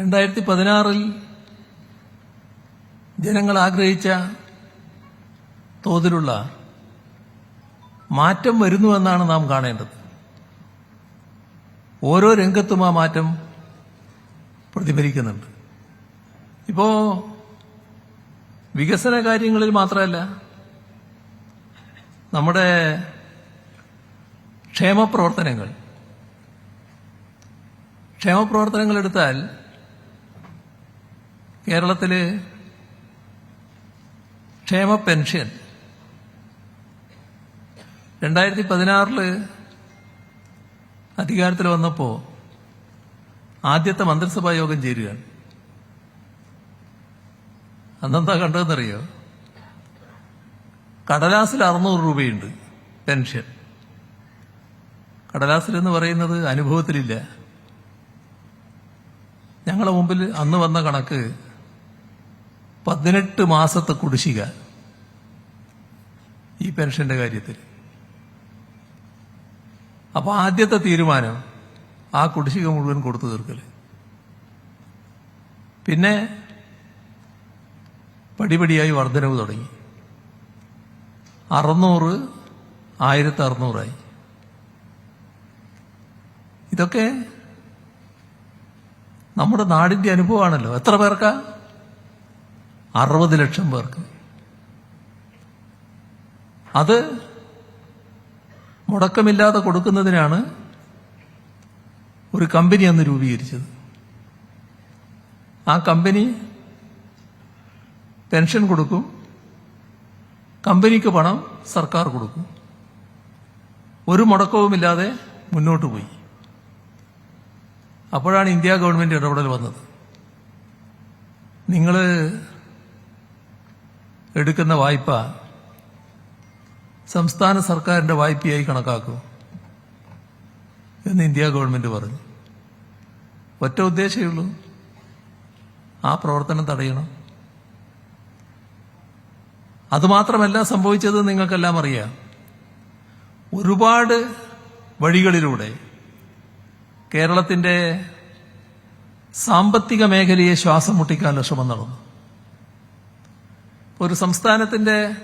രണ്ടായിരത്തി പതിനാറിൽ ജനങ്ങൾ ആഗ്രഹിച്ച തോതിലുള്ള മാറ്റം വരുന്നുവെന്നാണ് നാം കാണേണ്ടത്. ഓരോ രംഗത്തും ആ മാറ്റം പ്രതിഫലിക്കുന്നുണ്ട്. ഇപ്പോ വികസന കാര്യങ്ങളിൽ മാത്രമല്ല നമ്മുടെ ക്ഷേമപ്രവർത്തനങ്ങൾ ക്ഷേമപ്രവർത്തനങ്ങൾ എടുത്താൽ കേരളത്തിൽ ക്ഷേമ പെൻഷൻ. രണ്ടായിരത്തി പതിനാറിൽ അധികാരത്തിൽ വന്നപ്പോൾ ആദ്യത്തെ മന്ത്രിസഭാ യോഗം ചേരുകയാണ്. അന്നെന്താ കണ്ടതെന്നറിയോ? കടലാസിൽ അറുന്നൂറ് രൂപയുണ്ട് പെൻഷൻ. കടലാസിൽ എന്ന് പറയുന്നത് അനുഭവത്തിലില്ല. ഞങ്ങളുടെ മുമ്പിൽ അന്ന് വന്ന കണക്ക് പതിനെട്ട് മാസത്തെ കുടിശ്ശിക ഈ പെൻഷന്റെ കാര്യത്തിൽ. അപ്പൊ ആദ്യത്തെ തീരുമാനം ആ കുടിശ്ശിക മുഴുവൻ കൊടുത്തു തീർക്കൽ. പിന്നെ പടിപടിയായി വർധനവ് തുടങ്ങി. അറുന്നൂറ് ആയിരത്തി അറുന്നൂറായി. ഇതൊക്കെ നമ്മുടെ നാടിന്റെ അനുഭവമാണല്ലോ. എത്ര പേർക്കാ? അറുപത് ലക്ഷം പേർക്ക്. അത് മുടക്കമില്ലാതെ കൊടുക്കുന്നതിനാണ് ഒരു കമ്പനി അന്ന് രൂപീകരിച്ചത്. ആ കമ്പനി പെൻഷൻ കൊടുക്കും കമ്പനിക്ക് പണം സർക്കാർ കൊടുക്കും. ഒരു മുടക്കവുമില്ലാതെ മുന്നോട്ട് പോയി. അപ്പോഴാണ് ഇന്ത്യ ഗവൺമെന്റ് ഇടപെടൽ വന്നത്. നിങ്ങൾ എടുക്കുന്ന വായ്പ സംസ്ഥാന സർക്കാരിന്റെ വായ്പയായി കണക്കാക്കും എന്ന് ഇന്ത്യ ഗവൺമെന്റ് പറഞ്ഞു. ഒറ്റ ഉദ്ദേശമേ ഉള്ളൂ. ആ പ്രവർത്തനം തടയണം. അതുമാത്രമല്ല സംഭവിച്ചത് നിങ്ങൾക്കെല്ലാം അറിയാം. ഒരുപാട് വഴികളിലൂടെ കേരളത്തിന്റെ സാമ്പത്തിക മേഖലയെ ശ്വാസം മുട്ടിക്കാനുള്ള ശ്രമം നടന്നു. ഒരു സംസ്ഥാനത്തിന്റെ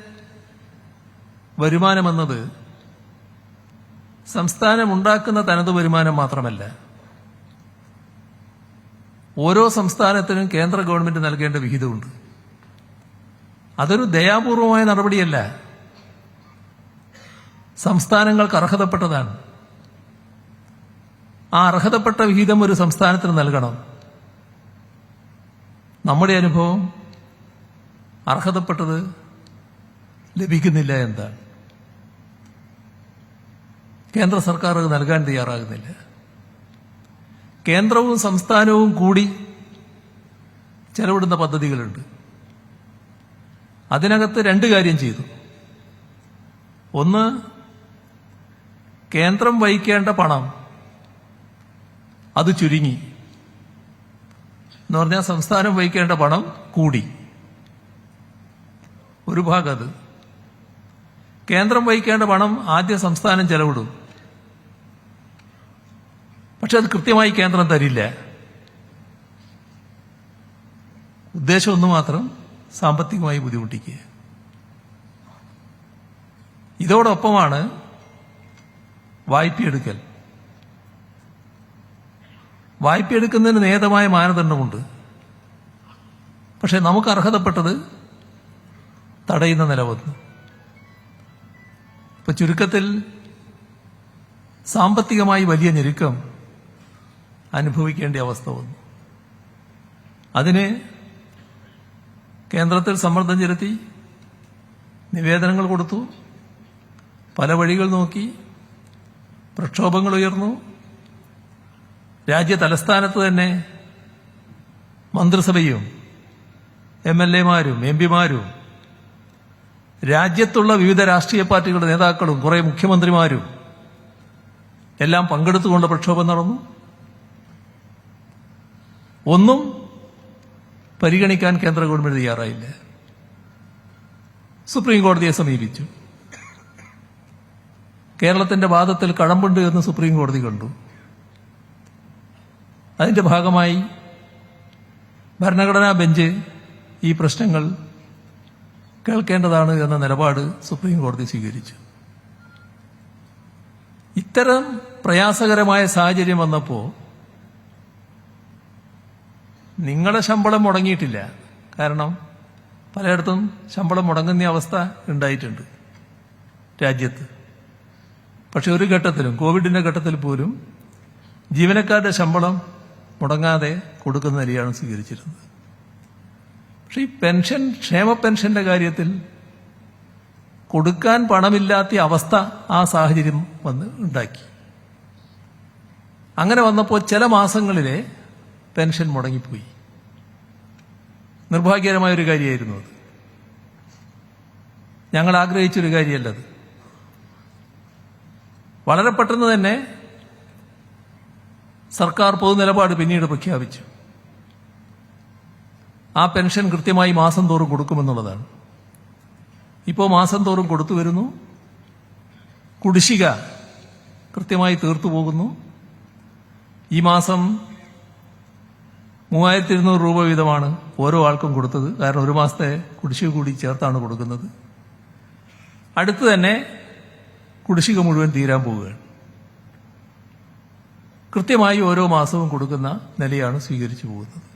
വരുമാനമെന്നത് സംസ്ഥാനം ഉണ്ടാക്കുന്ന തനത് വരുമാനം മാത്രമല്ല ഓരോ സംസ്ഥാനത്തിനും കേന്ദ്ര ഗവൺമെന്റ് നൽകേണ്ട വിഹിതമുണ്ട്. അതൊരു ദയാപൂർവമായ നടപടിയല്ല. സംസ്ഥാനങ്ങൾക്ക് അർഹതപ്പെട്ടതാണ്. ആ അർഹതപ്പെട്ട വിഹിതം ഒരു സംസ്ഥാനത്തിന് നൽകണം. നമ്മുടെ അനുഭവം അർഹതപ്പെട്ടത് ലഭിക്കുന്നില്ല എന്താണ് കേന്ദ്ര സർക്കാർ അത് നൽകാൻ തയ്യാറാകുന്നില്ല. കേന്ദ്രവും സംസ്ഥാനവും കൂടി ചെലവിടുന്ന പദ്ധതികളുണ്ട്. അതിനകത്ത് രണ്ട് കാര്യം ചെയ്തു. ഒന്ന് കേന്ദ്രം വഹിക്കേണ്ട പണം അത് ചുരുങ്ങി. എന്ന് പറഞ്ഞാൽ സംസ്ഥാനം വഹിക്കേണ്ട പണം കൂടി. ഒരു ഭാഗം അത്. കേന്ദ്രം വഹിക്കേണ്ട പണം ആദ്യ സംസ്ഥാനം ചെലവിടും. പക്ഷെ അത് കൃത്യമായി കേന്ദ്രം തരില്ല. ഉദ്ദേശം ഒന്ന് മാത്രം സാമ്പത്തികമായി ബുദ്ധിമുട്ടിക്കുക. ഇതോടൊപ്പമാണ് വായ്പയെടുക്കൽ. വായ്പയെടുക്കുന്നതിന് നേതമായ മാനദണ്ഡമുണ്ട്. പക്ഷെ നമുക്ക് അർഹതപ്പെട്ടത് തടയുന്ന നില വന്നു. ഇപ്പൊ ചുരുക്കത്തിൽ സാമ്പത്തികമായി വലിയ ഞെരുക്കം അനുഭവിക്കേണ്ട അവസ്ഥ വന്നു. അതിന് കേന്ദ്രത്തിൽ സമ്മർദ്ദം ചെലുത്തി നിവേദനങ്ങൾ കൊടുത്തു. പല വഴികൾ നോക്കി. പ്രക്ഷോഭങ്ങൾ ഉയർന്നു. രാജ്യ തലസ്ഥാനത്ത് തന്നെ മന്ത്രിസഭയും എം എൽ എമാരും എം പിമാരും രാജ്യത്തുള്ള വിവിധ രാഷ്ട്രീയ പാർട്ടികളുടെ നേതാക്കളും കുറെ മുഖ്യമന്ത്രിമാരും എല്ലാം പങ്കെടുത്തുകൊണ്ട് പ്രക്ഷോഭം നടന്നു. ഒന്നും പരിഗണിക്കാൻ കേന്ദ്ര ഗവൺമെന്റ് തയ്യാറായില്ല. സുപ്രീം കോടതിയെ സമീപിച്ചു. കേരളത്തിന്റെ വാദത്തിൽ കഴമ്പുണ്ട് എന്ന് സുപ്രീം കോടതി കണ്ടു. അതിന്റെ ഭാഗമായി ഭരണഘടനാ ബെഞ്ച് ഈ പ്രശ്നങ്ങൾ കേൾക്കേണ്ടതാണ് എന്ന നിലപാട് സുപ്രീം കോടതി സ്വീകരിച്ചു. ഇത്തരം പ്രയാസകരമായ സാഹചര്യം വന്നപ്പോൾ നിങ്ങളുടെ ശമ്പളം മുടങ്ങിയിട്ടില്ല. കാരണം പലയിടത്തും ശമ്പളം മുടങ്ങുന്ന അവസ്ഥ ഉണ്ടായിട്ടുണ്ട് രാജ്യത്ത്. പക്ഷെ ഒരു ഘട്ടത്തിലും കോവിഡിന്റെ ഘട്ടത്തിൽ പോലും ജീവനക്കാരുടെ ശമ്പളം മുടങ്ങാതെ കൊടുക്കുന്ന നിലയാണ് സ്വീകരിച്ചിരുന്നത്. പക്ഷെ ഈ പെൻഷൻ ക്ഷേമ പെൻഷന്റെ കാര്യത്തിൽ കൊടുക്കാൻ പണമില്ലാത്ത അവസ്ഥ ആ സാഹചര്യം വന്ന് ഉണ്ടാക്കി. അങ്ങനെ വന്നപ്പോൾ ചില മാസങ്ങളിലെ പെൻഷൻ മുടങ്ങിപ്പോയി. നിർഭാഗ്യകരമായ ഒരു കാര്യമായിരുന്നു അത്. ഞങ്ങൾ ആഗ്രഹിച്ചൊരു കാര്യമല്ലത് വളരെ പെട്ടെന്ന് തന്നെ സർക്കാർ പൊതുനിലപാട് പിന്നീട് പ്രഖ്യാപിച്ചു. ആ പെൻഷൻ കൃത്യമായി മാസം തോറും കൊടുക്കുമെന്നുള്ളതാണ്. ഇപ്പോൾ മാസം തോറും കൊടുത്തു വരുന്നു. കുടിശ്ശിക കൃത്യമായി തീർത്തു പോകുന്നു. ഈ മാസം മൂവായിരത്തി ഇരുന്നൂറ് രൂപ വീതമാണ് ഓരോ ആൾക്കും കൊടുത്തത്. കാരണം ഒരു മാസത്തെ കുടിശ്ശിക കൂടി ചേർത്താണ് കൊടുക്കുന്നത്. അടുത്ത് തന്നെ കുടിശ്ശിക മുഴുവൻ തീരാൻ പോവുകയാണ്. കൃത്യമായി ഓരോ മാസവും കൊടുക്കുന്ന നിലയാണ് സ്വീകരിച്ചു പോകുന്നത്.